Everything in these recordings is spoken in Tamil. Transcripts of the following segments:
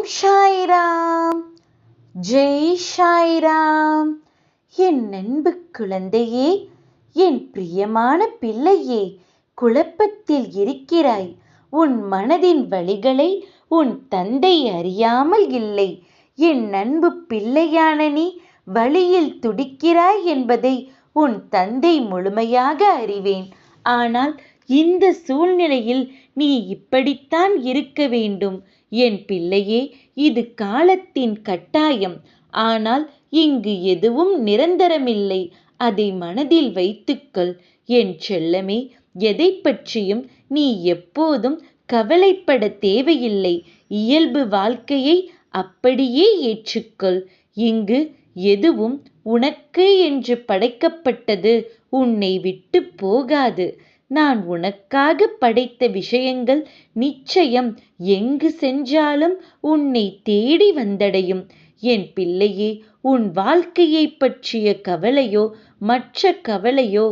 ஓம் சாய்ராம் ஜெய் சாய்ராம். என் அன்பு குழந்தையே என் பிரியமான பிள்ளையே குழப்பத்தில் இருக்கிறாய். உன் மனதின் வழிகளை உன் தந்தை அறியாமல் இல்லை. என் அன்பு பிள்ளையான நீ வழியில் துடிக்கிறாய் என்பதை உன் தந்தை முழுமையாக அறிவேன். ஆனால் இந்த சூழ்நிலையில் நீ இப்படித்தான் இருக்க வேண்டும். என் பிள்ளையே இது காலத்தின் கட்டாயம். ஆனால் இங்கு எதுவும் நிரந்தரமில்லை. அதை மனதில் வைத்துக்கொள். என் செல்லமே எதை பற்றியும் நீ எப்போதும் கவலைப்பட தேவையில்லை. இயல்பு வாழ்க்கையை அப்படியே ஏற்றுக்கொள். இங்கு எதுவும் உனக்கு என்று படைக்கப்பட்டது உன்னை விட்டு போகாது. நான் உனக்காக படைத்த விஷயங்கள் நிச்சயம் எங்கு சென்றாலும் உன்னை தேடி வந்தடையும். என் பிள்ளையே உன் வாழ்க்கையை பற்றிய கவலையோ மற்ற கவலையோ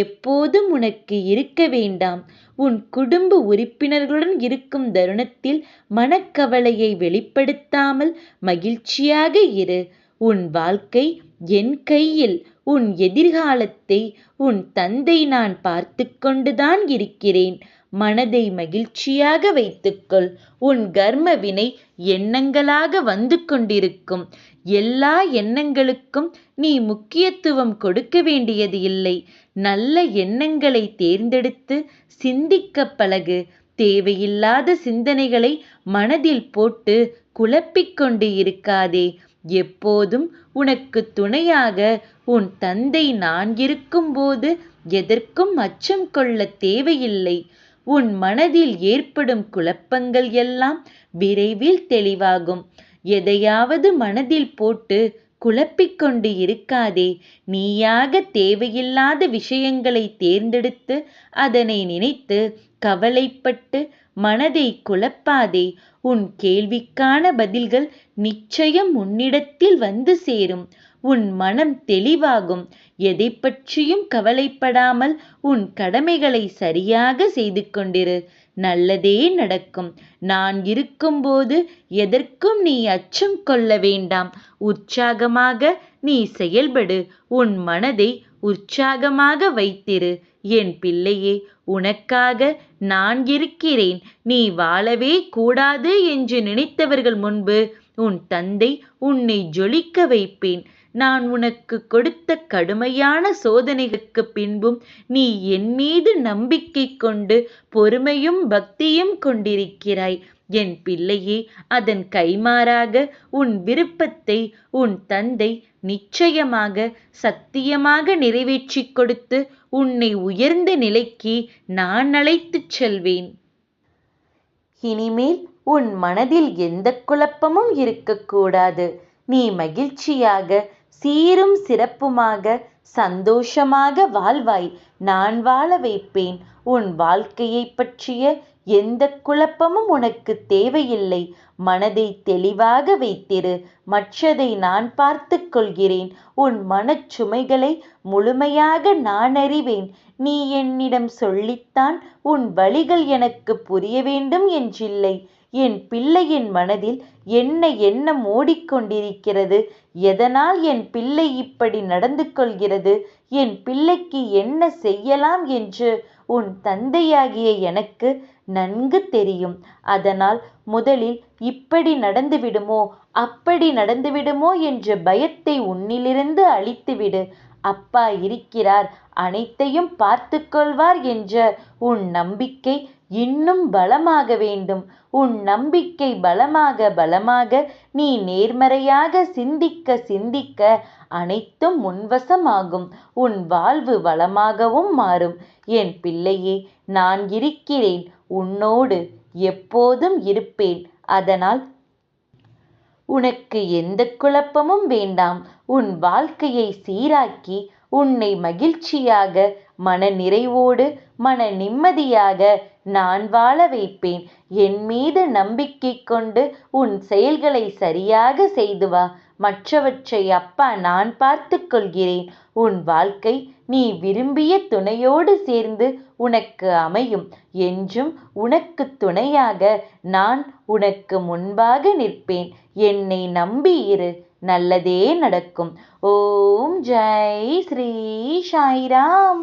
எப்போதும் உனக்கு இருக்க வேண்டாம். உன் குடும்ப உறுப்பினர்களுடன் இருக்கும் தருணத்தில் மனக்கவலையை வெளிப்படுத்தாமல் மகிழ்ச்சியாக இரு. உன் வாழ்க்கை என் கையில். உன் எதிர்காலத்தை உன் தந்தை நான் பார்த்து கொண்டுதான் இருக்கிறேன். மனதை மகிழ்ச்சியாக வைத்துக்கொள். உன் கர்ம வினை எண்ணங்களாக வந்து கொண்டிருக்கும். எல்லா எண்ணங்களுக்கும் நீ முக்கியத்துவம் கொடுக்க வேண்டியது இல்லை. நல்ல எண்ணங்களை தேர்ந்தெடுத்து சிந்திக்க பழகு. தேவையில்லாத சிந்தனைகளை மனதில் போட்டு குழப்பிக்கொண்டு இருக்காதே. எப்போதும் உனக்கு துணையாக உன் தந்தை நான் இருக்கும்போது எதற்கும் அச்சம் கொள்ள தேவையில்லை. உன் மனதில் ஏற்படும் குழப்பங்கள் எல்லாம் விரைவில் தெளிவாகும். எதையாவது மனதில் போட்டு குழப்பிக் கொண்டு இருக்காதே. நீயாக தேவையில்லாத விஷயங்களை தேர்ந்தெடுத்து அதனை நினைத்து கவலைப்பட்டு மனதை குழப்பாதே. உன் கேள்விக்கான பதில்கள் நிச்சயம் உன்னிடத்தில் வந்து சேரும். உன் மனம் தெளிவாகும். எதை பற்றியும் கவலைப்படாமல் உன் கடமைகளை சரியாக செய்து கொண்டிரு. நல்லதே நடக்கும். நான் இருக்கும்போது எதற்கும் நீ அச்சம் கொள்ள வேண்டாம். உற்சாகமாக நீ செயல்படு. உன் மனதை உற்சாகமாக வைத்திரு. என் பிள்ளையே உனக்காக நான் இருக்கிறேன். நீ வாழவே கூடாது என்று நினைத்தவர்கள் முன்பு உன் தந்தை உன்னை ஜொலிக்க வைப்பேன். நான் உனக்கு கொடுத்த கடுமையான சோதனைகளுக்கு பின்பும் நீ என் மீது நம்பிக்கை கொண்டு பொறுமையும் பக்தியும் கொண்டிருக்கிறாய். என் பிள்ளையே அதன் கைமாறாக உன் விருப்பத்தை உன் தந்தை நிச்சயமாக சத்தியமாக நிறைவேற்றிக் கொடுத்து உன்னை உயர்ந்த நிலைக்கு நான் அழைத்துச் செல்வேன். இனிமேல் உன் மனதில் எந்த குழப்பமும் இருக்கக்கூடாது. நீ மகிழ்ச்சியாக சீரும் சிறப்புமாக சந்தோஷமாக வாழ்வாய். நான் வாழ வைப்பேன். உன் வாழ்க்கையை பற்றிய எந்த குழப்பமும் உனக்கு தேவையில்லை. மனதை தெளிவாக வைத்திரு. மற்றதை நான் பார்த்து கொள்கிறேன். உன் மனச்சுமைகளை முழுமையாக நான் அறிவேன். நீ என்னிடம் சொல்லித்தான் உன் வழிகள் எனக்கு புரிய வேண்டும் என்றில்லை. என் பிள்ளையின் மனதில் என்ன எண்ணம் ஓடிக்கொண்டிருக்கிறது? எதனால் என் பிள்ளை இப்படி நடந்து கொள்கிறது? என் பிள்ளைக்கு என்ன செய்யலாம் என்று உன் தந்தையாகிய எனக்கு நன்கு தெரியும். அதனால் முதலில் இப்படி நடந்துவிடுமோ அப்படி நடந்துவிடுமோ என்ற பயத்தை உன்னிலிருந்து அழித்துவிடு. அப்பா இருக்கிறார் அனைத்தையும் பார்த்து கொள்வார் என்ற உன் நம்பிக்கை இன்னும் பலமாக வேண்டும். உன் நம்பிக்கை பலமாக பலமாக நீ நேர்மறையாக சிந்திக்க சிந்திக்க அனைத்தும் முன்வசமாகும். உன் வாழ்வு வளமாகவும் மாறும். என் பிள்ளையே நான் இருக்கிறேன். உன்னோடு எப்போதும் இருப்பேன். அதனால் உனக்கு எந்த குழப்பமும் வேண்டாம். உன் வாழ்க்கையை சீராக்கி உன்னை மகிழ்ச்சியாக மன நிறைவோடு மன நிம்மதியாக நான் வாழ வைப்பேன். என் மீது நம்பிக்கை கொண்டு உன் செயல்களை சரியாக செய்து வா. மற்றவற்றை அப்பா நான் பார்த்து கொள்கிறேன். உன் வாழ்க்கை நீ விரும்பிய துணையோடு சேர்ந்து உனக்கு அமையும். என்றும் உனக்கு துணையாக நான் உனக்கு முன்பாக நிற்பேன். என்னை நம்பியிரு நல்லதே நடக்கும். ஓம் ஜெய் ஸ்ரீ சாய்ராம்.